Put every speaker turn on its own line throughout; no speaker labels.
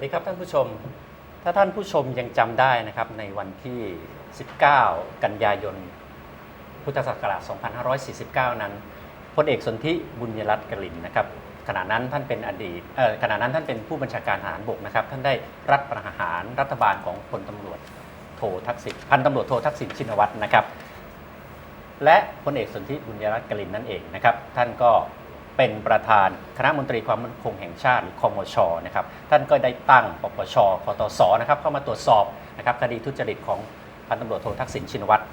สดีครับท่านผู้ชม ถ้าท่านผู้ชมยังจำได้นะครับในวันที่ 19 กันยายน พุทธศักราช 2549 นั้นพลเอกสนธิบุญยรัตน์กลินนะครับขณะนั้นท่านเป็นอดีตขณะนั้นท่านเป็นผู้บัญชาการทหารบกนะครับ ท่านได้รัฐประหารรัฐบาลของพลตำรวจโททักษิณพันตำรวจโททักษิณชินวัตรนะครับ และพลเอกสนธิบุญยรัตน์กลินนั่นเองนะครับ ท่านก็ เป็นประธานคณะมนตรีความมั่นคงแห่งชาติหรือคมชนะครับท่านก็ได้ตั้งปปชคตสนะครับเข้ามาตรวจสอบนะครับคดีทุจริตของพันตำรวจโททักษิณชินวัตร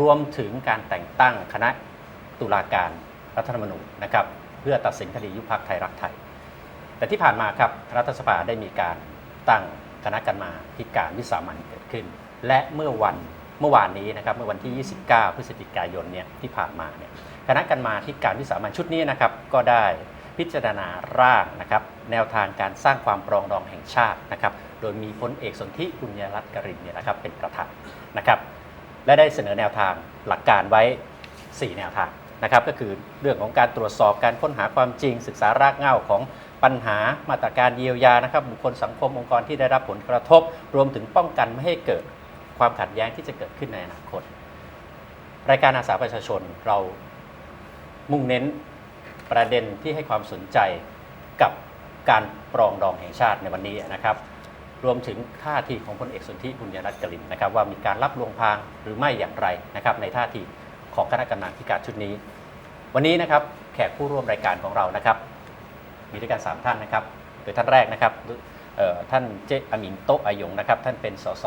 รวมถึงการแต่งตั้งคณะตุลาการรัฐธรรมนูญนะครับเพื่อตัดสินคดียุบพักไทยรักไทย แต่ที่ผ่านมาครับรัฐสภาได้มีการตั้งคณะกรรมาธิการวิสามันเกิดขึ้น และเมื่อวันเมื่อวานนี้นะครับเมื่อวันที่ 29 พฤศจิกายนเนี่ยที่ผ่านมาเนี่ย คณะกรรมาธิการวิสามันชุดนี้นะครับก็ได้พิจารณาร่างนะครับแนวทางการสร้างความปรองดองแห่งชาตินะครับโดยมีพลเอกสนธิบุญยรัตน์กรินเนี่ยนะครับเป็นประธานนะครับและได้เสนอแนวทางหลักการไว้ 4 แนวทางนะครับก็คือเรื่องของการตรวจสอบการค้นหาความจริง ศึกษารากเหง้าของปัญหามาตรการเยียวยานะครับบุคคลสังคมองค์กรที่ได้รับผลกระทบ รวมถึงป้องกันไม่ให้เกิดความขัดแย้งที่จะเกิดขึ้นในอนาคต รายการอาสาประชาชนเรา มุ่งเน้นประเด็นที่ให้ความสนใจกับการปรองดองแห่งชาติในวันนี้นะครับ รวมถึงท่าทีของพลเอกสนธิบุญยรัตน์กลินนะครับ ว่ามีการรับลวงพางหรือไม่อย่างไรนะครับ ในท่าทีของคณะกรรมาธิการชุดนี้ วันนี้นะครับแขกผู้ร่วมรายการของเรานะครับ มีด้วยกันสามท่านนะครับ โดยท่านแรกนะครับท่านเจอามินโตะอายงนะครับ ท่านเป็นสส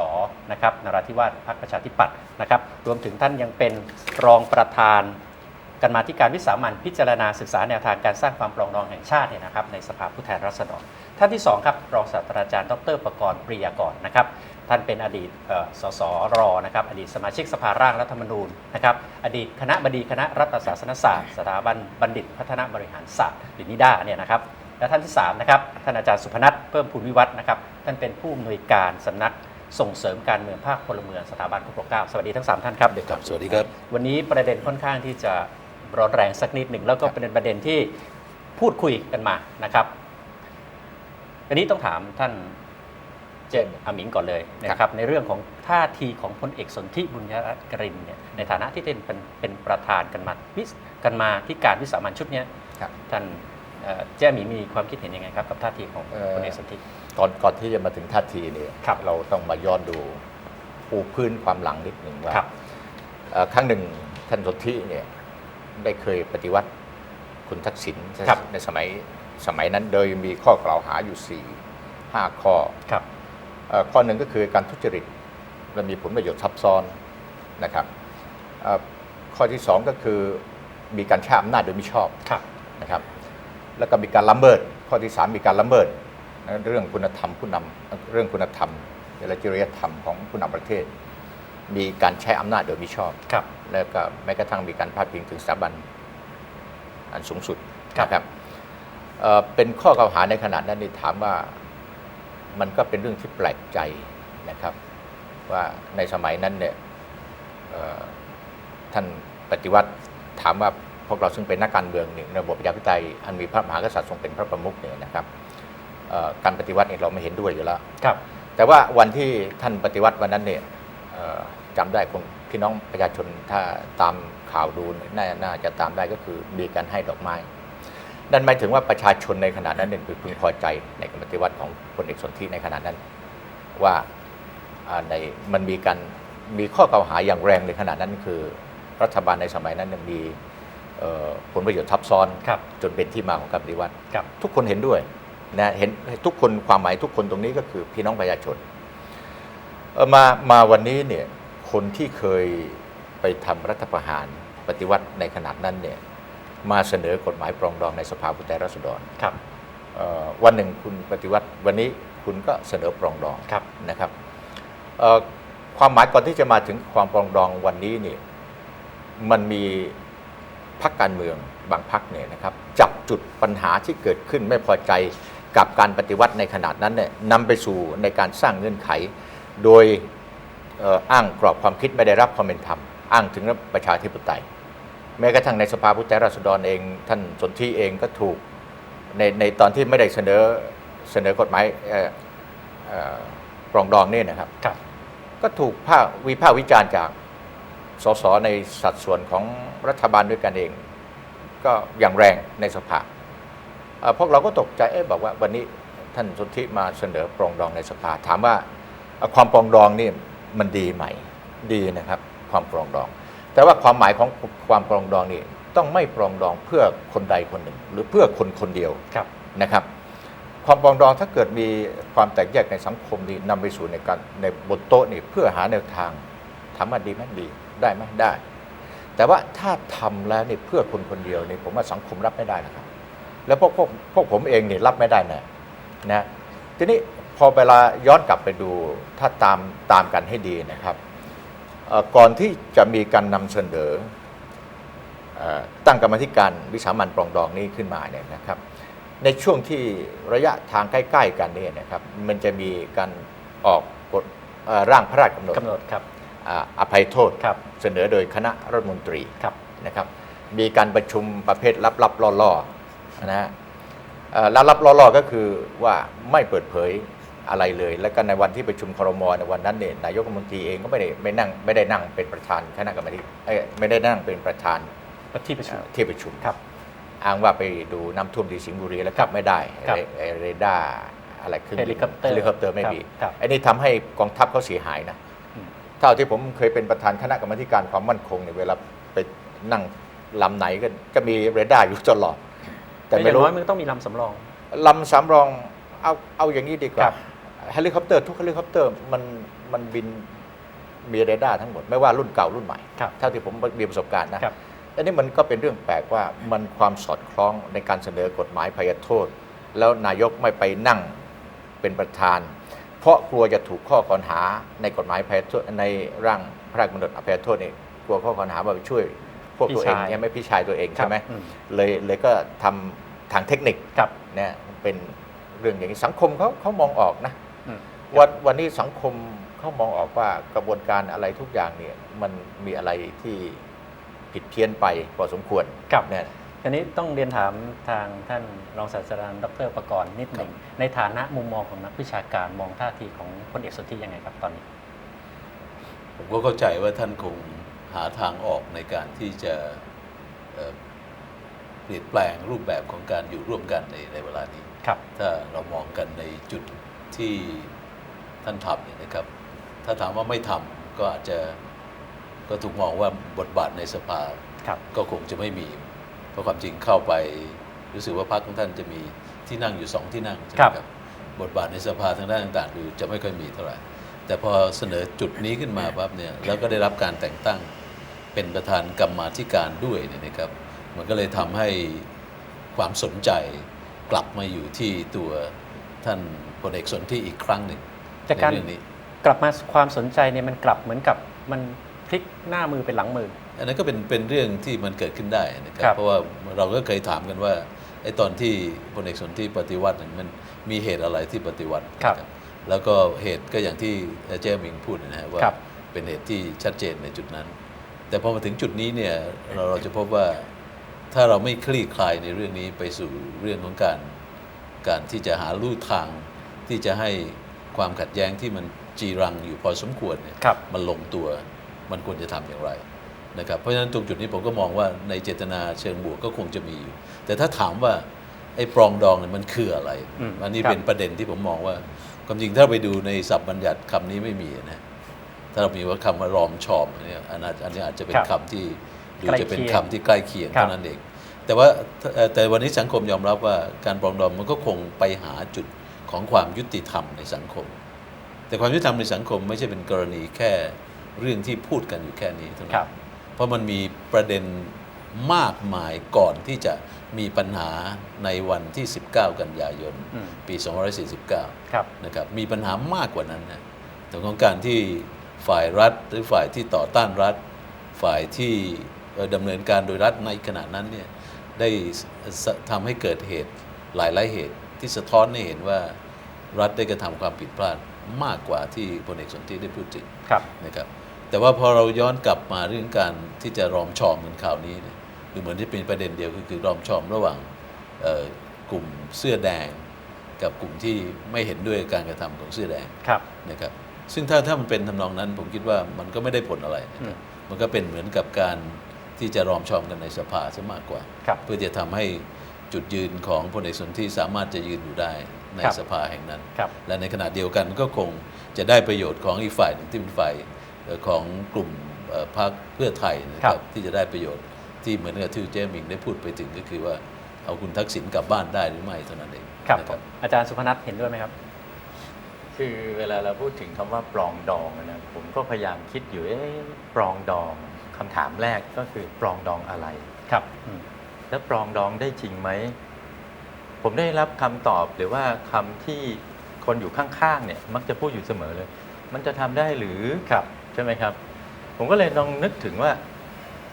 นะครับนราธิวาสพรรคประชาธิปัตย์นะครับ รวมถึงท่านยังเป็นรองประธาน กรรมาธิการวิสามันพิจารณาศึกษาแนวทางการสร้างความปรองดองแห่งชาติเนี่ยนะครับในสภาผู้แทนราษฎรท่านที่สองครับรองศาสตราจารย์ดรประกรณ์ปริยากรนะครับท่านเป็นอดีตเอ่อสสรนะครับอดีตสมาชิกสภาร่างรัฐธรรมนูญนะครับอดีตคณะบดีคณะรัฐศาสนศาสตร์ สถาบันบัณฑิตพัฒนาบริหารศาสตร์หรือนิด้าเนี่ยนะครับและท่านที่3นะครับท่านอาจารย์สุพนัทเพิ่มพูนวิวัฒน์นะครับท่านเป็นผู้อำนวยการสำนักส่งเสริมการเมืองภาคพลเมืองสถาบันพระปกเกล้าสวัสดีทั้งสามท่านครับ
ครับ สวัสดีครับ
วันนี้ประเด็นค่อนข้างที่จะ ร้อนแรงสักนิดหนึ่งแล้วก็เป็นประเด็นที่พูดคุยกันมานะครับอันนี้ต้องถามท่านเจนอาหมิงก่อนเลยนะครับ ในเรื่องของท่าทีของพลเอกสนธิบุญยรัตน์กรินเนี่ยในฐานะที่เป็นเป็นเป็นประธานกันมาวิสกันมาที่การวิสามันชุดเนี้ย
ครับ
ท่านเอ่อเจ้าหมีมีความคิดเห็นยังไงครับกับท่าทีของ
เอ่อ
พลเอกสนธิ
ก่อนก่อนที่จะมาถึงท่าทีเนี่ย
ครับ
เราต้องมาย้อนดูปูพื้นความหลังนิดหนึ่งว่า
ครับ
เอ่อครั้งหนึ่งท่านสนธิเนี่ย ได้เคยปฏิวัติคุณทักษิณ
ครับ
ในสมัยสมัยนั้นโดยมีข้อกล่าวหาอยู่4ี่ห้าข้อ
ครับ
เอ่อข้อหนึ่งก็คือการทุจริตและมีผลประโยชน์ซับซ้อนนะครับเอ่อข้อที่สองก็คือมีการใช้อำนาจโดยมิชอบ
ครับ
นะครับ แล้วก็มีการละเมิด ข้อที่ 3 มีการละเมิดเรื่องคุณธรรมผู้นำเรื่องคุณธรรมและจริยธรรมของผู้นำประเทศ มีการใช้อำนาจโดยมิชอบ
ครับ
แล้วก็แม้กระทั่งมีการพาดพิงถึงสถาบันอันสูงสุด
ครับ
นะครับเอ่อเป็นข้อกล่าวหาในขณะนั้นนี่ถามว่ามันก็เป็นเรื่องที่แปลกใจนะครับ ว่าในสมัยนั้นเนี่ยเอ่อท่านปฏิวัติถามว่าพวกเราซึ่งเป็นนักการเมืองเนี่ยในระบบประชาธิปไตยอันมีพระมหากษัตริย์ทรงเป็นพระประมุขเนี่ยนะครับเอ่อการปฏิวัติเนี่ยเราไม่เห็นด้วยอยู่แล้ว
ครับ
แต่ว่าวันที่ท่านปฏิวัติวันนั้นเนี่ยเอ่อ จำได้คงพี่น้องประชาชนถ้าตามข่าวดูเนี่ยนาน่าจะตามได้ก็คือมีการให้ดอกไม้ นั่นหมายถึงว่าประชาชนในขณะนั้นเนี่ยพึงพอใจในการปฏิวัติของพลเอกสนธิในขณะนั้นว่าอ่าในมันมีการมีข้อกล่าวหาอย่างแรงในขณะนั้นคือรัฐบาลในสมัยนั้นเนี่ยมีเอ่อผลประโยชน์ทับซ้อน
ครับ
จนเป็นที่มาของการปฏิวัติ
ครับ
ทุกคนเห็นด้วยนะเห็นทุกคนความหมายทุกคนตรงนี้ก็คือพี่น้องประชาชนเอ่อ มามาวันนี้เนี่ยคนที่เคยไปทำรัฐประหารปฏิวัติในขนาดนั้นเนี่ยมาเสนอกฎหมายปรองดองในสภาผู้แทนราษฎร
ครับ
เอ่อวันหนึ่งคุณปฏิวัติวันนี้คุณก็เสนอปรองดอง
ครับ
นะครับเอ่อความหมายก่อนที่จะมาถึงความปรองดองวันนี้นี่มันมีพรรคการเมืองบางพรรคเนี่ยนะครับจับจุดปัญหาที่เกิดขึ้นไม่พอใจกับการปฏิวัติในขนาดนั้นเนี่ยนำไปสู่ในการสร้างเงื่อนไข โดยเอ่ออ้างกรอบความคิดไม่ได้รับความเป็นธรรม อ้างถึงประชาธิปไตย แม้กระทั่งในสภาผู้แทนราษฎรเอง ท่านสนธิเองก็ถูกในในตอนที่ไม่ได้เสนอเสนอกฎหมายเอ่อเอ่อปรองดองนี่นะครับ
ครับ
ก็ถูกภาควิพากษ์วิจารณ์จากสสในสัดส่วนของรัฐบาลด้วยกันเอง ก็อย่างแรงในสภาเอ่อพวกเราก็ตกใจเอ๊ะบอกว่าวันนี้ท่านสุทธิมาเสนอปรองดองในสภาถามว่าเอ่อ ความปรองดองนี่มันดีไหมดีนะครับ ความปรองดอง แต่ว่าความหมายของความปรองดองนี่ต้องไม่ปรองดองเพื่อคนใดคนหนึ่ง หรือเพื่อคนคนเดียว
ครับ
นะครับ ความปรองดองถ้าเกิดมีความแตกแยกในสังคมนี่นำไปสู่ในการในบนโต๊ะนี่เพื่อหาแนวทางถามว่าดีไหมดีได้ไหมได้ แต่ว่าถ้าทำแล้วนี่เพื่อคนคนเดียวนี่ผมว่าสังคมรับไม่ได้นะครับ แล้วพวกพวกพวกผมเองนี่รับไม่ได้แน่นะทีนี้ พอเวลาย้อนกลับไปดูถ้าตามตามกันให้ดีนะครับเอ่อก่อนที่จะมีการนำเสนอเอ่อตั้งกรรมธิการวิสามันปรองดองนี้ขึ้นมาเนี่ยนะครับ ในช่วงที่ระยะทางใกล้ๆกันเนี่ยนะครับ มันจะมีการออกกฎเอ่อร่างพระราชกำหนด
กำหนดครับ
อ่าอภัยโทษ
ครับ
เสนอโดยคณะรัฐมนตรี
ครับ
นะครับ มีการประชุมประเภทลับๆล่อๆนะฮะเอ่อลับๆล่อๆก็คือว่าไม่เปิดเผย อะไรเลย แล้วก็ในวันที่ประชุมครมในวันนั้นเนี่ยนายกรัฐมนตรีเองก็ไม่ได้ไม่นั่งไม่ได้นั่งเป็นประธานคณะกรรมการเอ้ยไม่ได้นั่งเป็นประธาน
ที่ประชุม
ที่ประชุม
ครับ
อ้างว่าไปดูน้ำท่วมที่สิงห์บุรีแล้วกลับไม่ได้
ครับ
เรไอ้เรดาร์อะไรขึ้น
เฮลิคอปเตอร์
เฮลิคอปเตอร์ไม่มี
ครับ
อันนี้ทำให้กองทัพเขาเสียหายนะ
อืม
เท่าที่ผมเคยเป็นประธานคณะกรรมาธิการความมั่นคงเนี่ยเวลาไปนั่งลำไหนก็ก็มีเรดาร์อยู่ตลอด แต่
แต่อ
ไม่
ย่าง
รู้
น้อยมันต้องมีลำสำรอง
ลำสำรองเอาเอาอย่างนี้ดีก
ค
ว่า
รับ
เฮลิคอปเตอร์ทุกเฮลิคอปเตอร์มันมันบินมีเรดาร์ทั้งหมด ไม่ว่ารุ่นเก่ารุ่นใหม่
ครับ
เท่าที่ผมมีประสบการณ์นะ
ครับ
อันนี้มันก็เป็นเรื่องแปลกว่ามันความสอดคล้องในการเสนอกฎหมายพยโทษ แล้วนายกไม่ไปนั่งเป็นประธาน เพราะกลัวจะถูกข้อกล่าวหาในกฎหมายพยโทษในร่างพระราชกำหนดอภัยโทษนี่กลัวข้อกล่าวหาว่าไปช่วยพวกตัวเอง
พี่ชาย
ใช่ไหมพี่ชายตัวเองใช่ไหม
อืม
เลยเลยก็ทำทางเทคนิค
ครับ
เนี่ยเป็นเรื่องอย่างนี้สังคมเขาเขามองออกนะ
อืม
วันวันนี้สังคมเขามองออกว่ากระบวนการอะไรทุกอย่างเนี่ยมันมีอะไรที่ผิดเพี้ยนไปพอสมควร
ครับ
เนี่ย
ทีนี้ต้องเรียนถามทางท่านรองศาสตราจารย์ดรประกรณ์นิดหนึ่งในฐานะมุมมองของนักวิชาการมองท่าทีของพลเอกสนธิยังไงครับตอนนี้
ผมก็เข้าใจว่าท่านคงหาทางออกในการที่จะเอ่อเปลี่ยนแปลงรูปแบบของการอยู่ร่วมกันในในเวลานี้
ครับ
ถ้าเรามองกันในจุด ที่ท่านทำเนี่ยนะครับ ถ้าถามว่าไม่ทำก็อาจจะก็ถูกมองว่าบทบาทในสภา
ครับ
ก็คงจะไม่มี เพราะความจริงเข้าไปรู้สึกว่าพรรคของท่านจะมีที่นั่งอยู่สองที่นั่งใช่ไหม
ครับ
ครับบทบาทในสภาทางด้านต่างๆดูจะไม่ค่อยมีเท่าไหร่แต่พอเสนอจุดนี้ขึ้นมาปั๊บเนี่ยแล้วก็ได้รับการแต่งตั้งเป็นประธานกรรมาธิการด้วยเนี่ยนะครับ มันก็เลยทำให้ความสนใจกลับมาอยู่ที่ตัวท่าน พลเอกสนธิอีกครั้งหนึ่ง
จาก
ใน
การ
เรื่องนี้
กลับมาความสนใจเนี่ยมันกลับเหมือนกับมันพลิกหน้ามือเป็นหลังมือ
อันนั้นก็เป็นเป็นเรื่องที่มันเกิดขึ้นได้นะครั
ครับบ
เพราะว่าเราก็เคยถามกันว่าไอ้ตอนที่พลเอกสนธิปฏิวัติเนี่ยมันมีเหตุอะไรที่ปฏิวัตินะแล้วก็เหตุก็อย่างที่เจ้าหมิงพูดนะฮะว่า
ครับ
เป็นเหตุที่ชัดเจนในจุดนั้น แต่พอมาถึงจุดนี้เนี่ยเราเราจะพบว่าถ้าเราไม่คลี่คลายในเรื่องนี้ไปสู่เรื่องของการ การที่จะหาลู่ทาง ที่จะให้ความขัดแย้งที่มันจีรังอยู่พอสมควรเนี่ย
ครับ
มันลงตัวมันควรจะทำอย่างไรนะครับเพราะฉะนั้นตรงจุดนี้ผมก็มองว่าในเจตนาเชิงบวกก็คงจะมีอยู่ แต่ถ้าถามว่าไอ้ปรองดองเนี่ยมันคืออะไร
อืม
อันนี้
ครับ
เป็นประเด็นที่ผมมองว่าความจริงถ้าไปดูในศัพท์บัญญัติคำนี้ไม่มีนะถ้าเรามีว่าคำว่ารอมชอมอันเนี้ยอันนั้นอันนี้อาจจะเป็น
ครับ
คำที่ดู
ใกล้
จะเป็น
เคียง
คำที่ใกล้เคียง
ครับ
เท่านั้นเอง แต่ว่าเอ่อแต่วันนี้สังคมยอมรับว่าการปรองดองมันก็คงไปหาจุด ของความยุติธรรมในสังคม แต่ความยุติธรรมในสังคมไม่ใช่เป็นกรณีแค่เรื่องที่พูดกันอยู่แค่นี้เท่า
ครั
นั้
บ
นเพราะมันมีประเด็นมากมายก่อนที่จะมีปัญหาในวันที่ 19 กันยายน
อืม
ปี249
ครับ
นะครับ มีปัญหามากกว่านั้นนะแต่ของการที่ฝ่ายรัฐหรือฝ่ายที่ต่อต้านรัฐ ฝ่ายที่เอ่อดำเนินการโดยรัฐในขณะนั้นเนี่ยได้สทำให้เกิดเหตุหลายหลายๆเหตุที่สะท้อนให้เห็นว่า รัฐได้กระทำความผิดพลาดมากกว่าที่พลเอกสนธิได้พูดถึง
ครับ
นะครับ แต่ว่าพอเราย้อนกลับมาเรื่องการที่จะรอมชอมเหมือนข่าวนี้เนี่ยดูเหมือนที่เป็นประเด็นเดียวก็คือรอมชอมระหว่างเอ่อกลุ่มเสื้อแดง กับกลุ่มที่ไม่เห็นด้วยการกระทำของเสื้อแดง
ครับ
นะครับ ซึ่งถ้าถ้ามันเป็นทำนองนั้น ผมคิดว่ามันก็ไม่ได้ผลอะไรนะ
อื
ค
ม
รับมันก็เป็นเหมือนกับการที่จะรอมชอมกันในสภาซะมากกว่า
ครับ
เพื่อจะทำให้จุดยืนของพลเอกสนธิสามารถจะยืนอยู่ได้ ใน
ครับ
สภาแห่งนั้น
ครับ
และในขณะเดียวกันก็คงจะได้ประโยชน์ของอีกฝ่ายหนึ่งที่เป็นฝ่ายเอ่อของกลุ่มเอ่อพรรคเพื่อไทยนะค
ครั
รับบที่จะได้ประโยชน์ที่เหมือนกับที่เจมิงได้พูดไปถึงก็คือว่าเอาคุณทักษิณกลับบ้านได้หรือไม่เท่านั้นเอง
ครับ
นะ
ผมอาจารย์สุพนัทเห็นด้วยไหมครับ
คือเวลาเราพูดถึงคำว่าปรองดองอะนะผมก็พยายามคิดอยู่เอ๊ะปรองดองคำถามแรกก็คือปรองดองอะไร
ครับอืม
แล้วปรองดองได้จริงไหม ผมได้รับคำตอบหรือว่าคำที่คนอยู่ข้างๆเนี่ยมักจะพูดอยู่เสมอเลย มันจะทำได้หรือ
ครับ
ใช่ไหมครับ ผมก็เลยลองนึกถึงว่า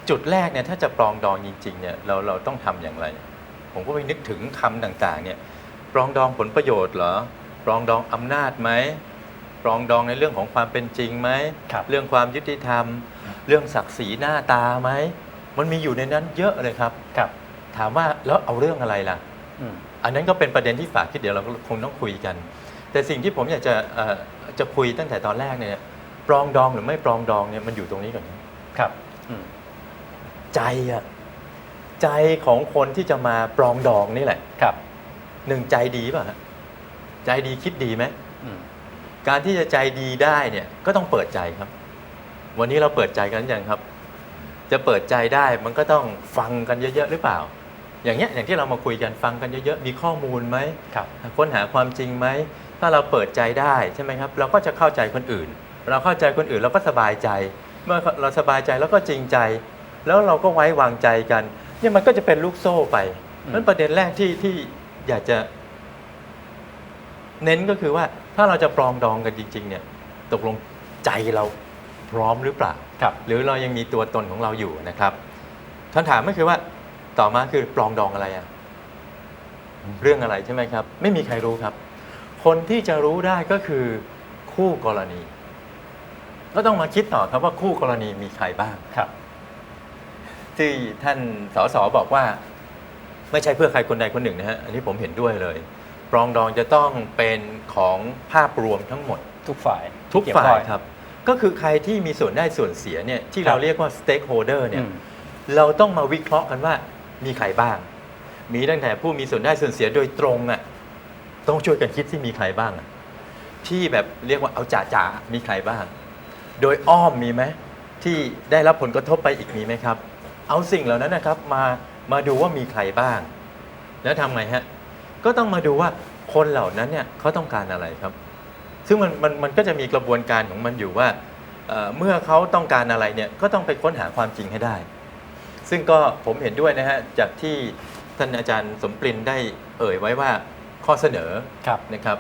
จุดแรกเนี่ยถ้าจะปรองดองจริงๆเนี่ยเราเราต้องทำอย่างไร ผมก็ไปนึกถึงคำต่างๆเนี่ยปรองดองผลประโยชน์เหรอปรองดองอำนาจไหมปรองดองในเรื่องของความเป็นจริงไหม
ครับ
เรื่องความยุติธรรม เรื่องศักดิ์ศรีหน้าตาไหมมันมีอยู่ในนั้นเยอะเลยครับ
ครับ
ถามว่าแล้วเอาเรื่องอะไรล่ะ
อืม
อันนั้นก็เป็นประเด็นที่ฝากคิดเดี๋ยวเราก็คงต้องคุยกัน แต่สิ่งที่ผมอยากจะเอ่อจะคุยตั้งแต่ตอนแรกเนี่ยปรองดองหรือไม่ปรองดองเนี่ยมันอยู่ตรงนี้ก่อนนะครับ
อืม
ใจอะใจของคนที่จะมาปรองดองนี่แหละ
ครับ
หนึ่งใจดีป่ะฮะใจดีคิดดีไหม
อืม
การที่จะใจดีได้เนี่ยก็ต้องเปิดใจครับ วันนี้เราเปิดใจกันยังครับ จะเปิดใจได้มันก็ต้องฟังกันเยอะๆหรือเปล่า อย่างเงี้ยอย่างที่เรามาคุยกันฟังกันเยอะๆมีข้อมูลไหม
ครับ
ค้นหาความจริงไหมถ้าเราเปิดใจได้ใช่ไหมครับ เราก็จะเข้าใจคนอื่น เราเข้าใจคนอื่นเราก็สบายใจ เมื่อเราสบายใจแล้วก็จริงใจ แล้วเราก็ไว้วางใจกันเนี่ยมันก็จะเป็นลูกโซ่ไป
อืม
นั่นประเด็นแรกที่ที่อยากจะ เน้นก็คือว่าถ้าเราจะปรองดองกันจริง ๆ เนี่ย ตกลงใจเราพร้อมหรือเปล่า
ครับ
หรือเรายังมีตัวตนของเราอยู่นะครับคำถามก็คือว่า ต่อมาคือปรองดองอะไรอะเรื่องอะไรใช่ไหมครับ ไม่มีใครรู้ครับ คนที่จะรู้ได้ก็คือคู่กรณี ก็ต้องมาคิดต่อครับว่าคู่กรณีมีใครบ้าง
ครับ
ที่ท่านสสบอกว่า ไม่ใช่เพื่อใครคนใดคนหนึ่งนะฮะอันนี้ผมเห็นด้วยเลยปรองดองจะต้องเป็นของภาพรวมทั้งหมด
ทุกฝ่าย
ทุก
เว
ฝ่า
ข้อย
ครับ ก็คือใครที่มีส่วนได้ส่วนเสียเนี่ยที่
ครับ
เราเรียกว่า stakeholder เนี่
อื
ย
ม
เราต้องมาวิเคราะห์กันว่า มีใครบ้าง มีตั้งแต่ผู้มีส่วนได้ส่วนเสียโดยตรงอะต้องช่วยกันคิดที่มีใครบ้างอะที่แบบเรียกว่าเอาจ่าจ่ามีใครบ้าง โดยอ้อมมีไหมที่ได้รับผลกระทบไปอีกมีไหมครับ เอาสิ่งเหล่านั้นนะครับมามาดูว่ามีใครบ้าง แล้วทำไงฮะก็ต้องมาดูว่าคนเหล่านั้นเนี่ยเขาต้องการอะไรครับ ซึ่งมันมันมันก็จะมีกระบวนการของมันอยู่ว่าเเมื่อเขาต้องการอะไรเนี่ยก็ต้องไปค้นหาความจริงให้ได้ ซึ่งก็ผมเห็นด้วยนะฮะจากที่ท่านอาจารย์สมปรินได้เอ่ยไว้ว่าข้อเสนอ
ครับ
นะครับ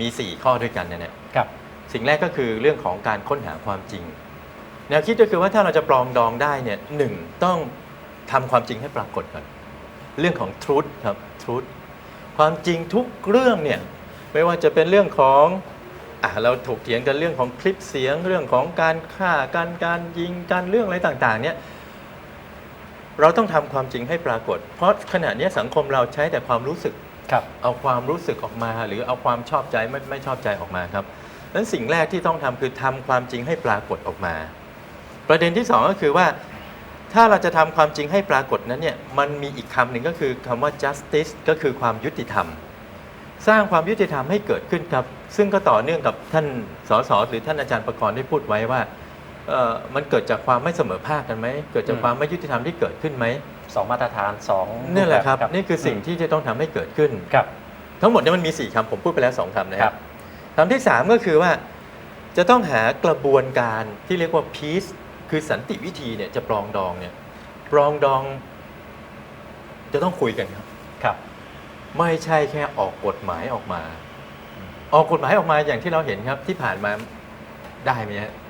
มี 4 ข้อด้วยกันนะเนี่ย
ครับ
สิ่งแรกก็คือเรื่องของการค้นหาความจริง แนวคิดก็คือว่าถ้าเราจะปรองดองได้เนี่ยหนึ่งต้องทำความจริงให้ปรากฏก่อน เรื่องของ truth ครับ truth ความจริงทุกเรื่องเนี่ยไม่ว่าจะเป็นเรื่องของอะเราถกเถียงกันเรื่องของคลิปเสียงเรื่องของการฆ่าการการยิงการเรื่องอะไรต่างๆเนี่ย เราต้องทำความจริงให้ปรากฏ เพราะขณะเนี้ยสังคมเราใช้แต่ความรู้สึก
ครับ
เอาความรู้สึกออกมา หรือเอาความชอบใจไม่ไม่ชอบใจออกมาครับนั้นสิ่งแรกที่ต้องทำคือทำความจริงให้ปรากฏออกมา ประเด็นที่สองก็คือว่าถ้าเราจะทำความจริงให้ปรากฏนั้นเนี่ยมันมีอีกคำหนึ่งก็คือคำว่า justice ก็คือความยุติธรรม สร้างความยุติธรรมให้เกิดขึ้นครับ ซึ่งก็ต่อเนื่องกับท่านสสหรือท่านอาจารย์ประกรณ์ได้พูดไว้ว่าเอ่อ มันเกิดจากความไม่เสมอภาคกันไหมเกิดจาก
อืม
ความไม่ยุติธรรมที่เกิดขึ้นไหม
สองมาตรฐานสอง
นี่แหละครับ
แบบ
นี่คือสิ่งที่จะต้องทำให้เกิดขึ้น
ครับ
ทั้งหมดเนี่ยมันมี 4คำผมพูดไปแล้ว 2คำนะค
ครั
รับบคำที่ 3 ก็คือว่าจะต้องหากระบวนการที่เรียกว่า peace คือสันติวิธีเนี่ยจะปรองดองเนี่ยปรองดอง จะต้องคุยกันครับ
ครับ
ไม่ใช่แค่ออกกฎหมายออกมา ออกกฎหมายออกมาอย่างที่เราเห็นครับที่ผ่านมาได้ไหมฮะ
อืม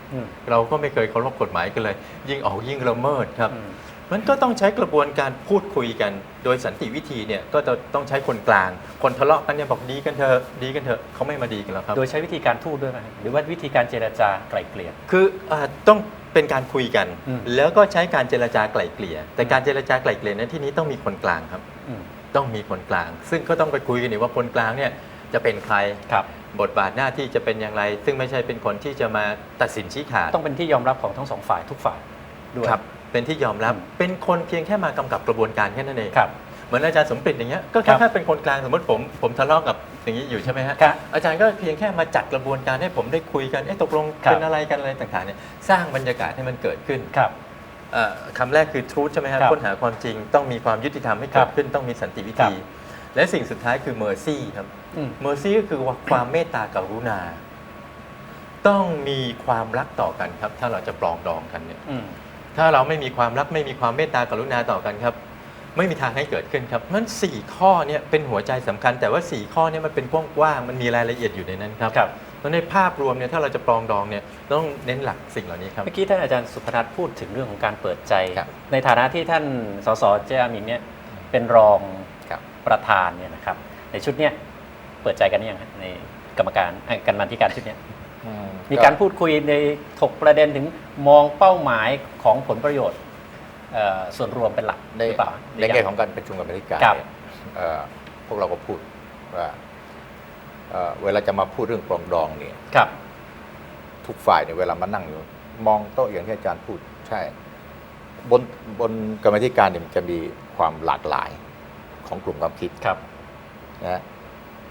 เราก็ไม่เคยเคารพกฎหมายกันเลย ยิ่งออกยิ่งละเมิดครับ
อืม
มันก็ต้องใช้กระบวนการพูดคุยกัน โดยสันติวิธีเนี่ยก็จะต้องใช้คนกลาง คนทะเลาะกันเนี่ยบอกดีกันเถอะดีกันเถอะเขาไม่มาดีกันแล้วครับ
โดยใช้วิธีการทูตด้วยไหมหรือว่าวิธีการเจรจาไกล่เกลี่ย
คืออาต้องเป็นการคุยกัน
อืม
แล้วก็ใช้การเจรจาไกล่เกลี่ย แต่การเจรจาไกล่เกลี่ยในที่นี้ต้องมีคนกลางครับ
อืม
ต้องมีคนกลาง ซึ่งก็ต้องไปคุยกันอีกว่าคนกลางเนี่ยจะเป็นใคร
ครับ
บทบาทหน้าที่จะเป็นอย่างไร ซึ่งไม่ใช่เป็นคนที่จะมาตัดสินชี้ขาด
ต้องเป็นที่ยอมรับของทั้งสองฝ่ายทุกฝ่ายด้วย
ครับเป็นที่ยอมรับ
อืม
เป็นคนเพียงแค่มากำกับกระบวนการแค่นั้นเอง
ครับ
เหมือนอาจารย์สมปริตอย่างเงี้ยก็
ครั
แค่
บ
แค่เป็นคนกลางสมมติผมผมทะเลาะกับอย่างนี้อยู่ใช่ไหมฮะ
ครับ
อาจารย์ก็เพียงแค่มาจัดกระบวนการให้ผมได้คุยกันเอ๊ะตกลง
ครับ
เป็นอะไรกันอะไรต่างๆเนี่ยสร้างบรรยากาศให้มันเกิดขึ้น
ครับ
เอ่อคำแรกคือ truth ใช่ไหมครับ
ครับ
ค้นหาความจริงต้องมีความยุติธรรมให้
ค
เกิ
รั
ด
บ
ขึ้นต้องมีสันติวิ
ครั
ธี
บ
และสิ่งสุดท้ายคือ mercy ครับ
อืม
mercy ก็คือว่าความเมตตากรุณา ต้องมีความรักต่อกันครับ ถ้าเราจะปรองดองกันเนี่ย
อืม
ถ้าเราไม่มีความรักไม่มีความเมตตากรุณาต่อกันครับ ไม่มีทางให้เกิดขึ้นครับนั้นสี่ข้อเนี่ยเป็นหัวใจสำคัญ แต่ว่าสี่ข้อเนี่ยมันเป็นกว้างๆมันมีรายละเอียดอยู่ในนั้นครับ
ครับ
แล้วในภาพรวมเนี่ยถ้าเราจะปรองดองเนี่ยต้องเน้นหลักสิ่งเหล่านี้ครับ
เมื่อกี้ท่านอาจารย์สุพนัทพูดถึงเรื่องของการเปิดใจ
ครับ
ในฐานะที่ท่านสสเจอามินเนี่ยเป็นรอง
ครับ
ประธานเนี่ยนะครับในชุดเนี้ย เปิดใจกันหรือยังฮะในกรรมการเอ่อกันมาธิการชุดเนี้ยมีการพูดคุยในถกประเด็นถึงมองเป้าหมายของผลประโยชน์เอ่อส่วนรวมเป็นหลัก
ใน
หรือเปล่า
ในแง่ของการประชุมกรรมธิการ
ครับ
เนี่ยเอ่อพวกเราก็พูดว่าเอ่อเวลาจะมาพูดเรื่องปรองดองเนี่ย
ครับ
ทุกฝ่ายเนี่ยเวลามานั่งอยู่ มองโต๊ะอย่างที่อาจารย์พูดใช่ บนบนกรรมธิการเนี่ยมันจะมีความหลากหลายของกลุ่มความคิด
ครับ
นะ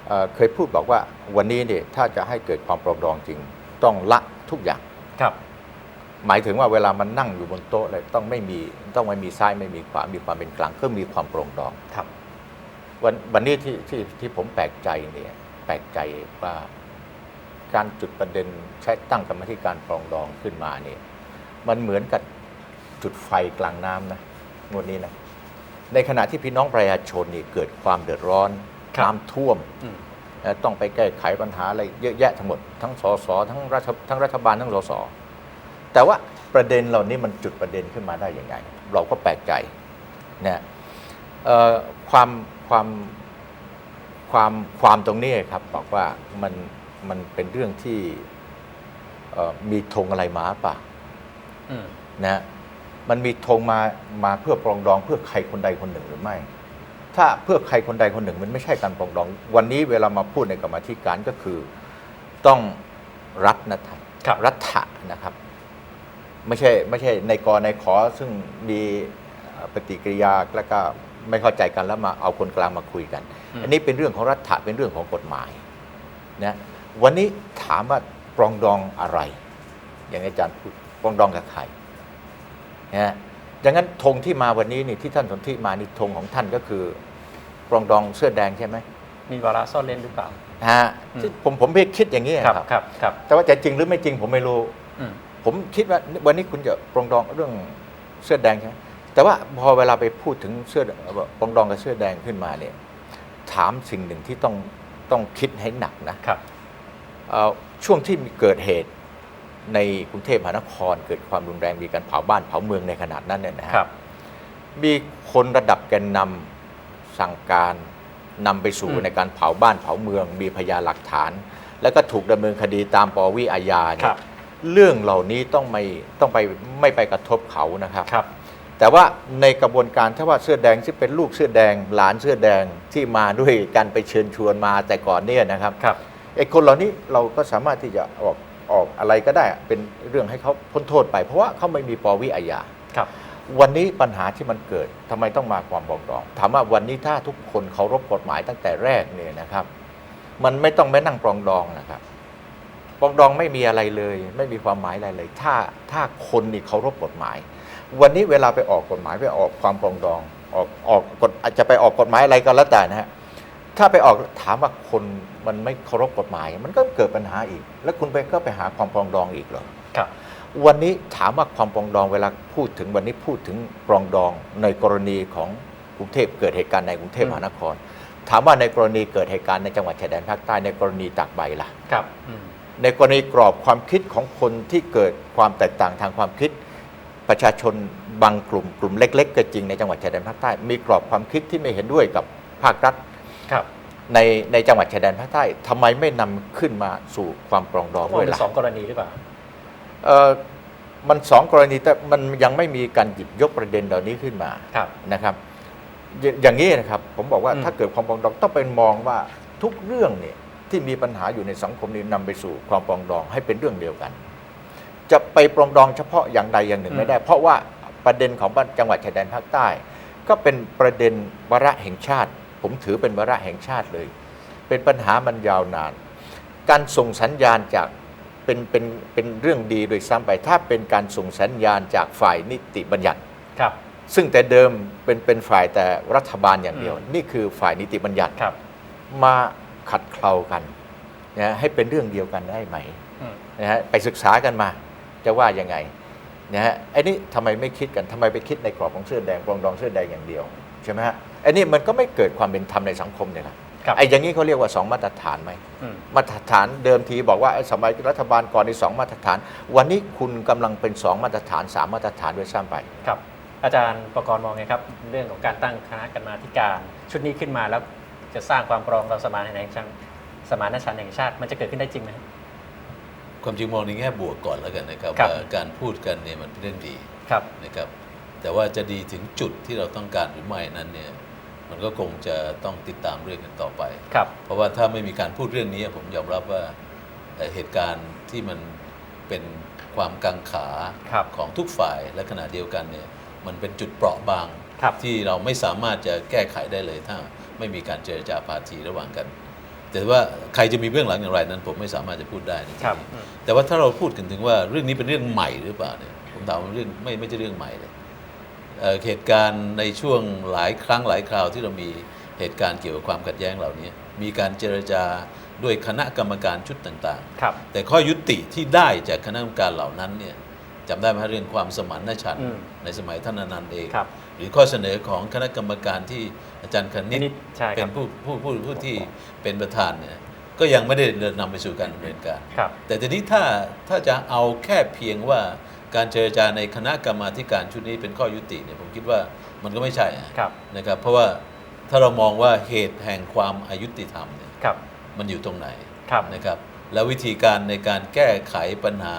เอ่อเคยพูดบอกว่าวันนี้เนี่ยถ้าจะให้เกิดความปรองดองจริง ต้องละทุกอย่าง
ครับ
หมายถึงว่าเวลามันนั่งอยู่บนโต๊ะเลยต้องไม่มีต้องไม่มีซ้ายไม่มีขวามีความเป็นกลางก็มีความปรองดอง
ครับ
วันวันนี้ที่ที่ที่ผมแปลกใจเนี่ยแปลกใจว่าการจุดประเด็นใช้ตั้งกรรมธิการปรองดองขึ้นมาเนี่ยมันเหมือนกับจุดไฟกลางน้ำนะงวดนี้นะในขณะที่พี่น้องประชาชนนี่เกิดความเดือดร้อน
ครับ
น้ำท่วม
อืม
เอ่อต้องไปแก้ไขปัญหาอะไรเยอะแยะทั้งหมด ทั้งสสทั้งรัฐทั้งรัฐบาลทั้งสสแต่ว่าประเด็นเหล่านี้มันจุดประเด็นขึ้นมาได้ยังไง เราก็แปลกใจนะเอ่อความความความความตรงนี้ครับบอกว่ามันมันเป็นเรื่องที่เอ่อมีธงอะไรมาป่ะ
อืม
นะมันมีธงมามาเพื่อปรองดองเพื่อใครคนใดคนหนึ่งหรือไม่ ถ้าเพื่อใครคนใดคนหนึ่งมันไม่ใช่การปรองดอง วันนี้เวลามาพูดในกรรมาธิการก็คือต้องรัฐนะครับ
ครับ
รัฐะนะครับ ไม่ใช่ไม่ใช่ในกรในขอซึ่งมีเอ่อปฏิกิริยาแล้วก็ไม่เข้าใจกันแล้วมาเอาคนกลางมาคุยกัน
อืม
อันนี้เป็นเรื่องของรัฐะเป็นเรื่องของกฎหมายนะวันนี้ถามว่าปรองดองอะไร อย่างอาจารย์พูดปรองดองกับใครนะ ดังนั้นธงที่มาวันนี้นี่ที่ท่านสนธิมานี่ธงของท่านก็คือปรองดองเสื้อแดงใช่ไหม
มีวาระซ่อนเล่นหรือเปล่า
ฮะ
อืม
ที่ผมผมไม่คิดอย่างนี้
ครับ
ครับ
ครับครับ
แต่ว่าจะจริงหรือไม่จริงผมไม่รู้
อืม
ผมคิดว่าวันนี้คุณจะปรองดองเรื่องเสื้อแดงใช่ไหมแต่ว่าพอเวลาไปพูดถึงเสื้อปรองดองกับเสื้อแดงขึ้นมาเนี่ย ถามสิ่งหนึ่งที่ต้องต้องคิดให้หนักนะครับเอ่อช่วงที่มีเกิดเหตุ ในกรุงเทพมหานครเกิดความรุนแรงมีการเผาบ้านเผาเมืองในขนาดนั้นเนี่ยนะฮะ
ครับ
มีคนระดับแกนนำสั่งการนำไปสู่
อืม
ในการเผาบ้านเผาเมือง มีพยานหลักฐาน แล้วก็ถูกดำเนินคดีตามปวิอาญา
ค
เนี่
รั
ย
บ
เรื่องเหล่านี้ต้องไม่ต้องไปไม่ไปกระทบเขานะครับ
ครับ
แต่ว่าในกระบวนการถ้าว่าเสื้อแดงที่เป็นลูกเสื้อแดง หลานเสื้อแดงที่มาด้วยการไปเชิญชวนมาแต่ก่อนเนี่ยนะครับ
ครับ
ไอ้คนเหล่านี้เราก็สามารถที่จะออก ออกอะไรก็ได้เป็นเรื่องให้เขาพ้นโทษไป เพราะว่าเขาไม่มีปวิอาญา
ครับ
วันนี้ปัญหาที่มันเกิดทำไมต้องมาความปรองดองถามว่าวันนี้ถ้าทุกคนเคารพกฎหมายตั้งแต่แรกเนี่ยนะครับ มันไม่ต้องไม่นั่งปรองดองนะครับปรองดองไม่มีอะไรเลย ไม่มีความหมายอะไรเลย ถ้าถ้าคนนี่เคารพกฎหมาย วันนี้เวลาไปออกกฎหมายไปออกความปรองดองออกออกกฎอาจจะไปออกกฎหมายอะไรก็แล้วแต่นะฮะ ถ้าไปออกถามว่าคนมันไม่เคารพกฎหมาย มันก็เกิดปัญหาอีก แล้วคุณไปก็ไปหาความปรองดองอีกเหรอ
ครับ
วันนี้ถามว่าความปรองดองเวลาพูดถึงวันนี้พูดถึงปรองดองในกรณีของกรุงเทพเกิดเหตุการณ์ในกรุงเทพ
อืม
มหานคร ถามว่าในกรณีเกิดเหตุการณ์ในจังหวัดชายแดนภาคใต้ในกรณีตากใบล่ะ
ครับอืม
ในกรณีกรอบความคิดของคนที่เกิดความแตกต่างทางความคิด ประชาชนบางกลุ่มกลุ่มเล็ก ๆ ก็จริงในจังหวัดชายแดนภาคใต้มีกรอบความคิดที่ไม่เห็นด้วยกับภาครัฐ
ครับ
ในในจังหวัดชายแดนภาคใต้ทำไมไม่นำขึ้นมาสู่ความปรองดอง
ว่า
ด้วย
มี
ล่ะ
สองกรณีหรือเปล่า
เอ่อมันสองกรณีแต่มันยังไม่มีการหยิบยกประเด็นเหล่านี้ขึ้นมา
ครับ
นะครับอย่าอย่างนี้นะครับผมบอกว่า
อืม
ถ้าเกิดความปรองดองต้องเป็นมองว่าทุกเรื่องเนี่ยที่มีปัญหาอยู่ในสังคมนี้นำไปสู่ความปรองดองให้เป็นเรื่องเดียวกัน จะไปปรองดองเฉพาะอย่างใดอย่างหนึ่ง
อืม
ไม่ได้ เพราะว่าประเด็นของจังหวัดชายแดนภาคใต้ ก็เป็นประเด็นวาระแห่งชาติ ผมถือเป็นวาระแห่งชาติเลย เป็นปัญหามันยาวนาน การส่งสัญญาณจากเป็นเป็นเป็นเรื่องดีโดยซ้ำไปถ้าเป็นการส่งสัญญาณจากฝ่ายนิติบัญญัติ
ครับ
ซึ่งแต่เดิมเป็นเป็นฝ่ายแต่รัฐบาลอย่างเดียว
อืม
นี่คือฝ่ายนิติบัญญัติ
ครับ
มาขัดเกลากันนะให้เป็นเรื่องเดียวกันได้ไหม
อืม
นะฮะไปศึกษากันมาจะว่ายังไงนะฮะไอ้นี่ทำไมไม่คิดกันทำไมไปคิดในกรอบของเสื้อแดงปรองดองเสื้อแดงอย่างเดียว ใช่ไหมฮะไอ้นี่มันก็ไม่เกิดความเป็นธรรมในสังคมเนี่ยนะครับไอ้อย่างนี้เขาเรียกว่าสองมาตรฐานไหม
อืม
มาตรฐานเดิมทีบอกว่าไอ้สมัยรัฐบาลก่อนในสองมาตรฐาน วันนี้คุณกำลังเป็นสองมาตรฐานสามมาตรฐานด้วยซ้ำไป
ครับ อาจารย์ประกรณ์มองไงครับ เรื่องของการตั้งคณะกรรมาธิการ ชุดนี้ขึ้นมาแล้วจะสร้างความปรองดองสมานฉันท์แห่งชาติสมานฉันท์แห่งชาติมันจะเกิดขึ้นได้จริงไหม
ความจริงมองในแง่บวกก่อนแล้วกันนะครับ
ครับ
ว่าการพูดกันเนี่ยมันเป็นเรื่องดี
ครับ
นะครับ แต่ว่าจะดีถึงจุดที่เราต้องการหรือไม่นั้นเนี่ยมันก็คงจะต้องติดตามเรื่องกันต่อไป
ครับ
เพราะว่าถ้าไม่มีการพูดเรื่องนี้ผมยอมรับว่าเอ่อเหตุการณ์ที่มันเป็นความกังขา
ครับ
ของทุกฝ่ายและขณะเดียวกันเนี่ยมันเป็นจุดเปราะบาง
ครับ
ที่เราไม่สามารถจะแก้ไขได้เลยถ้าไม่มีการเจรจาพาทีระหว่างกัน แต่ว่าใครจะมีเบื้องหลังอย่างไรนั้น ผมไม่สามารถจะพูดได้ในที่
ครับ
นี้
อืม
แต่ว่าถ้าเราพูดกันถึงว่าเรื่องนี้เป็นเรื่องใหม่หรือเปล่าเนี่ยผมถามว่าเรื่องไม่ไม่ใช่เรื่องใหม่เลย เอ่อเหตุการณ์ในช่วงหลายครั้งหลายคราวที่เรามีเหตุการณ์เกี่ยวกับความขัดแย้งเหล่านี้ มีการเจรจาด้วยคณะกรรมการชุดต่าง
ครับ
ๆแต่ข้อยุติที่ได้จากคณะกรรมการเหล่านั้นเนี่ยจำได้ไหมเรื่องความสมานฉันท์
อืม
ในสมัยท่านอนันต์เอง
ครับ
หรือข้อเสนอของคณะกรรมการที่อาจารย์คณิ
นิ
ต
ดใช่ค
เป็
รั
น
บ
ผู้ผู้ผู้ผู้ที่เป็นประธานเนี่ยก็ยังไม่ได้เดินนำไปสู่การดำเนินการ
ครับ
แต่ทีนี้ถ้าถ้าจะเอาแค่เพียงว่า การเจรจาในคณะกรรมาธิการชุดนี้เป็นข้อยุติเนี่ยผมคิดว่ามันก็ไม่ใช่อะ
ครับ
นะครับ เพราะว่าถ้าเรามองว่าเหตุแห่งความอายุติธรรมเนี่ย
ครับ
มันอยู่ตรงไหน
ครับ
นะครับ แล้ววิธีการในการแก้ไขปัญหา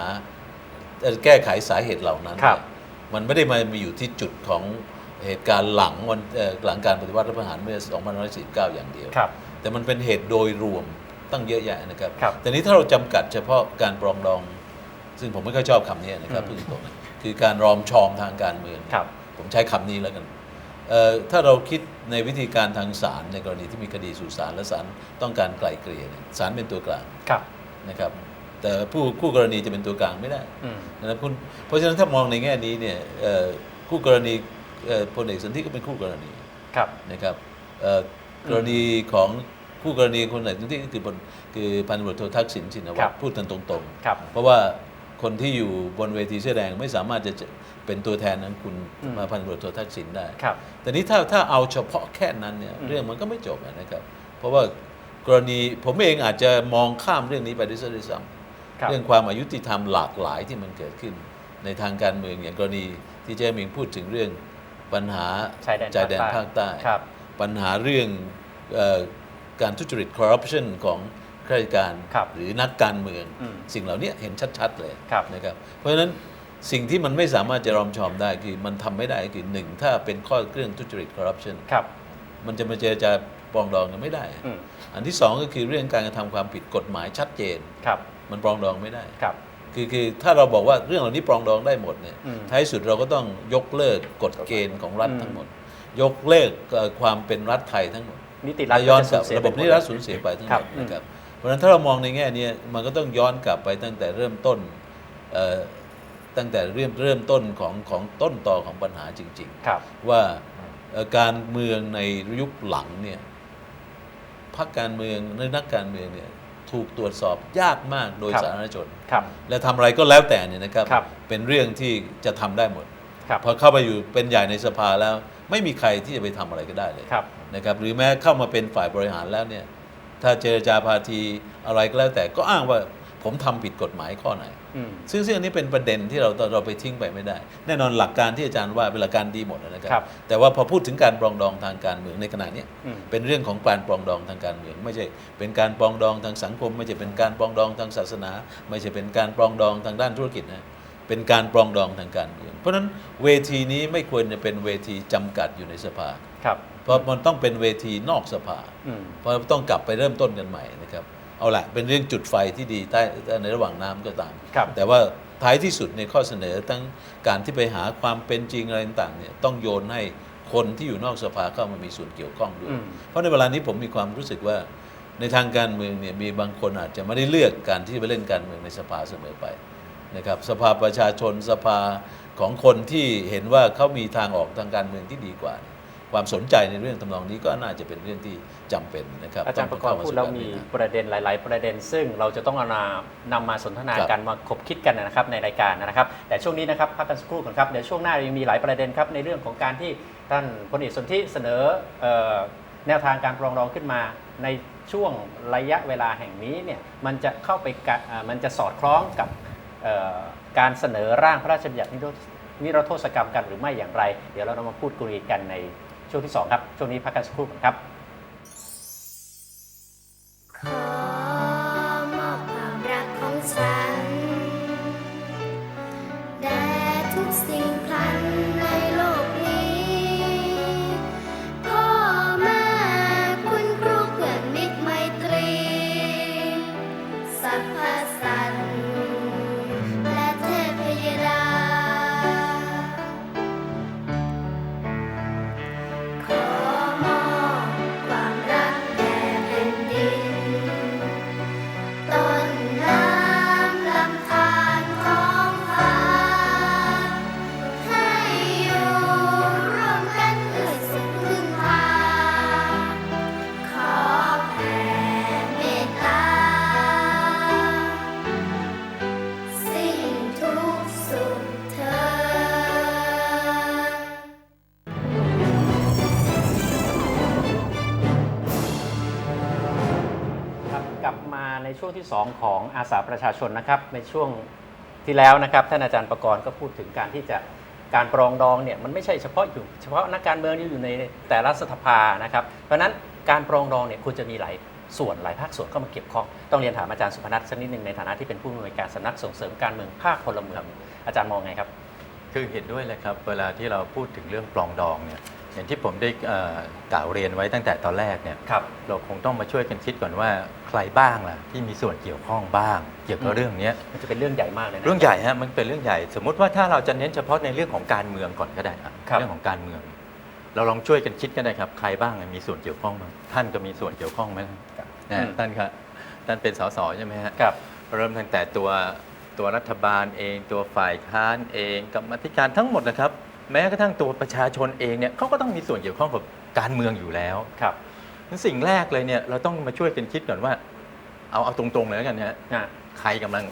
เอ่อแก้ไขสาเหตุเหล่านั้น
ครับ
เนี่ยมันไม่ได้มามีอยู่ที่จุดของเหตุการณ์หลังวันเอ่อหลังการปฏิวัติรัฐประหารเมื่อ 2549 อย่างเดียว
ครับ
แต่มันเป็นเหตุโดยรวมตั้งเยอะแยะนะครับ
ครับ
แต่นี้ถ้าเราจำกัดเฉพาะการปรองดอง ซึ่งผมไม่ค่อยชอบคำนี้นะครับ
อืม
พูดตรงๆนะคือการรอมชอมทางการเมือง
ครับ
ผมใช้คำนี้แล้วกันเอ่อถ้าเราคิดในวิธีการทางศาลในกรณีที่มีคดีสู่ศาลและศาลต้องการไกล่เกลี่ยเนี่ยศาลเป็นตัวกลาง
ครับ
นะครับ แต่ผู้คู่กรณีจะเป็นตัวกลางไม่ได้
อืม
นะครับคุณเพราะฉะนั้นถ้ามองในแง่นี้เนี่ยเอ่อคู่กรณีเอ่อพลเอกสันติก็เป็นคู่กรณี
ครับ
นะครับเอ่อกรณีของคู่กรณีคนไหนที่คือพลคือพันตำรวจโททักษิณชิน
ค
วั
รั
ต
บ
รพูดกันตรง
ครับ
ๆ เพราะว่า คนที่อยู่บนเวทีเสื้อแดงไม่สามารถจะจะเป็นตัวแทนของคุณ
อืม
มาพันตำรวจโททักษิณได้
ครับ
แต่นี้ถ้าถ้าเอาเฉพาะแค่นั้นเนี่ย
อืม
เรื่องมันก็ไม่จบอะนะครับ เพราะว่ากรณีผมเองอาจจะมองข้ามเรื่องนี้ไปด้วยซ้ำซ้ำ
ครับ
เรื่องความอายุติธรรมหลากหลายที่มันเกิดขึ้น ในทางการเมืองอย่างกรณีที่เจ๊มิงพูดถึงเรื่องปัญหา
ชายแดน
ชายแดนภาคใต้
ครับ
ปัญหาเรื่องเออการทุจริตคอร์รัปชันของ ข้าราชการ
ครับ
หรือนักการเมือง
อืม
สิ่งเหล่านี้เห็นชัดๆเลย
ครับ
นะครับเพราะฉะนั้นสิ่งที่มันไม่สามารถจะรอมชอมได้คือมันทำไม่ได้คือหนึ่งถ้าเป็นข้อเรื่องทุจริตคอร์รัปชัน
ครับ
มันจะมาเจรจาปรองดองกันไม่ได้
อืม
อันที่สองก็คือเรื่องการกระทำความผิดกฎหมายชัดเจน
ครับ
มันปรองดองไม่ได้
ครับ
คือคือถ้าเราบอกว่าเรื่องเหล่านี้ปรองดองได้หมดเนี่ย
อืม
ท้ายสุดเราก็ต้องยกเลิกกฎเกณฑ์ของรัฐ
อืม
ทั้งหมด ยกเลิกเอ่อความเป็นรัฐไทยทั้งหมด
นิติรัฐ
และย้อนกลับ
จสูญเสีย
ระบบ
ไปหมด
นี้รัฐสูญเสียไปทั้งห
ครั
ม
บ
ด
อืม
นะครับเพ ราะฉะนั้นถ้าเรามองในแง่นี้มันก็ต้องย้อนกลับไปตั้งแต่เริ่มต้นเอ่อตั้งแต่เริ่มเริ่มต้นของของต้นตอของปัญหาจริง
ครับ
ๆว่าเอ่อการเมืองในยุคหลังเนี่ยพรรคการเมืองหรือนักการเมืองเนี่ยถูกตรวจสอบยากมากโดย
ครับ
สาธารณชน
ครับ
และทำอะไรก็แล้วแต่เนี่ยนะครับ
ครับ
เป็นเรื่องที่จะทำได้หมด
ครับ
พอเข้าไปอยู่เป็นใหญ่ในสภาแล้ว ไม่มีใครที่จะไปทำอะไรก็ได้เลย
ครับ
นะครับ หรือแม้เข้ามาเป็นฝ่ายบริหารแล้วเนี่ย ถ้าเจรจาพาทีอะไรก็แล้วแต่ก็อ้างว่าผมทำผิดกฎหมายข้อไหน
อืม
ซึ่งซึ่งอันนี้เป็นประเด็นที่เราเราไปทิ้งไปไม่ได้ แน่นอนหลักการที่อาจารย์ว่าเป็นหลักการดีหมดนะครั
ครับ
แต่ว่าพอพูดถึงการปรองดองทางการเมืองในขณะเนี้ย
อืม
เป็นเรื่องของการปรองดองทางการเมือง ไม่ใช่เป็นการปรองดองทางสังคม ไม่ใช่เป็นการปรองดองทางศาสนา ไม่ใช่เป็นการปรองดองทางด้านธุรกิจนะเป็นการปรองดองทางการเมือง เพราะฉะนั้นเวทีนี้ไม่ควรจะเป็นเวทีจำกัดอยู่ในสภา
ครับ
เพราะมันต้องเป็นเวทีนอกสภา
อืม
เพราะต้องกลับไปเริ่มต้นกันใหม่นะครับ เอาละเป็นเรื่องจุดไฟที่ดีใต้ในระหว่างน้ำก็ตาม
ครับ
แต่ว่าท้ายที่สุดในข้อเสนอทั้งการที่ไปหาความเป็นจริงอะไรต่างๆเนี่ยต้องโยนให้คนที่อยู่นอกสภาเข้ามามีส่วนเกี่ยวข้องด้วย
อืม
เพราะในเวลานี้ผมมีความรู้สึกว่าในทางการเมืองเนี่ยมีบางคนอาจจะไม่ได้เลือกการที่จะไปเล่นการเมืองในสภาเสมอไปนะครับสภาประชาชนสภาของคนที่เห็นว่าเขามีทางออกทางการเมืองที่ดีกว่า ความสนใจในเรื่องทำนองนี้ก็น่าจะเป็นเรื่องที่จำเป็นนะครับ
อาจารย์ประกอบ
ต้ง
พูด
เข้
แล้ว
สู่
มี
การ
ประเด็นหลาย ๆ ประเด็น ซึ่งเราจะต้องเอามานำมาสนทนา
ครับ
กันมาคบคิดกันนะครับในรายการนะครับ แต่ช่วงนี้นะครับพักกันสักครู่ก่อนครับเดี๋ยวช่วงหน้ายังมีหลายประเด็นครับในเรื่องของการที่ท่านพลเอกสนธิเสนอเอ่อแนวทางการปรองดองขึ้นมาในช่วงระยะเวลาแห่งนี้เนี่ยมันจะเข้าไปกะเอ่อมันจะสอดคล้องกับเอ่อการเสนอร่างพระราชบัญญัตินิรโทษนิรโทษกรรมกันหรือไม่อย่างไร เดี๋ยวเราเรามาพูดคุยกันใน ช่วงที่สองครับ ช่วงนี้พักกันสักครู่ก่อนครับ
ใน
ช่วงที่ 2 ของอาสาประชาชนนะครับ ในช่วงที่แล้วนะครับท่านอาจารย์ประกรณ์ก็พูดถึงการที่จะการปรองดองเนี่ยมันไม่ใช่เฉพาะอยู่เฉพาะนักการเมืองที่อยู่ในแต่ละสภานะครับ เพราะนั้นการปรองดองเนี่ยควรจะมีหลายส่วนหลายภาคส่วนเข้ามาเกี่ยวข้องต้องเรียนถามอาจารย์สุพนัทสักนิดหนึ่งในฐานะที่เป็นผู้อำนวยการสำนักส่งเสริมการเมืองภาคพลเมือง อาจารย์มองไงครับ
คือเห็นด้วยเลยครับ เวลาที่เราพูดถึงเรื่องปลองดองเนี่ย อย่างที่ผมได้เอ่อกล่าวเรียนไว้ตั้งแต่ตอนแรกเนี่ย
ครับ
เราคงต้องมาช่วยกันคิดก่อนว่าใครบ้างล่ะที่มีส่วนเกี่ยวข้องบ้าง เกี่ยวกับ
อืม
เรื่องเนี้ย
มันจะเป็นเรื่องใหญ่มากเลยนะ
เรื่องใหญ่ฮะมันเป็นเรื่องใหญ่ สมมุติว่าถ้าเราจะเน้นเฉพาะในเรื่องของการเมืองก่อนก็ได้อะ
ครับ
เรื่องของการเมือง เราลองช่วยกันคิดกันได้ครับ ใครบ้างมีส่วนเกี่ยวข้องบ้างท่านก็มีส่วนเกี่ยวข้องไหมครับนะท่านครับท่านเป็นสสใช่ไหมฮะ
ครับ
เริ่มตั้งแต่ตัวตัวรัฐบาลเอง ตัวฝ่ายค้านเองกรรมาธิการทั้งหมดนะครับ แม้กระทั่งตัวประชาชนเองเนี่ยเขาก็ต้องมีส่วนเกี่ยวข้องกับการเมืองอยู่แล้ว
ครับ
งั้นสิ่งแรกเลยเนี่ยเราต้องมาช่วยกันคิดก่อนว่า เอาเอาตรงๆเลยแล้วกันนะฮะ
อะ
ใครกำลัง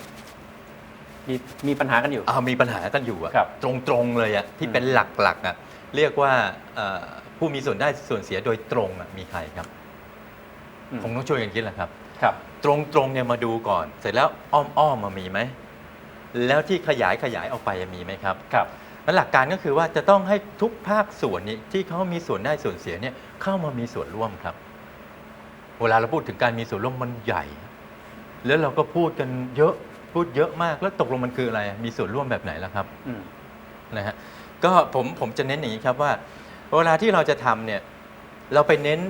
มีมีปัญหากันอยู่
เอามีปัญหากันอยู่อะ
ครับ
ตรงๆเลยอะที่
อืม
เป็นหลักๆอะเรียกว่าเอ่อผู้มีส่วนได้ส่วนเสียโดยตรงอะมีใครครับ
อืม
คงต้องช่วยกันคิดแหละครับ
ครับ
ตรงๆเนี่ยมาดูก่อน เสร็จแล้วอ้อมๆมามีไหมแล้วที่ขยายขยายออกไปมีไหมครับ
ครับ
แล้วหลักการก็คือว่าจะต้องให้ทุกภาคส่วนนี้ที่เขามีส่วนได้ส่วนเสียเนี่ยเข้ามามีส่วนร่วมครับ เวลาเราพูดถึงการมีส่วนร่วมมันใหญ่ แล้วเราก็พูดกันเยอะพูดเยอะมากแล้วตกลงมันคืออะไร มีส่วนร่วมแบบไหนล่ะครับ
อืม
นะฮะก็ผมผมจะเน้นอย่างนี้ครับว่า เวลาที่เราจะทำเนี่ยเราไปเน้น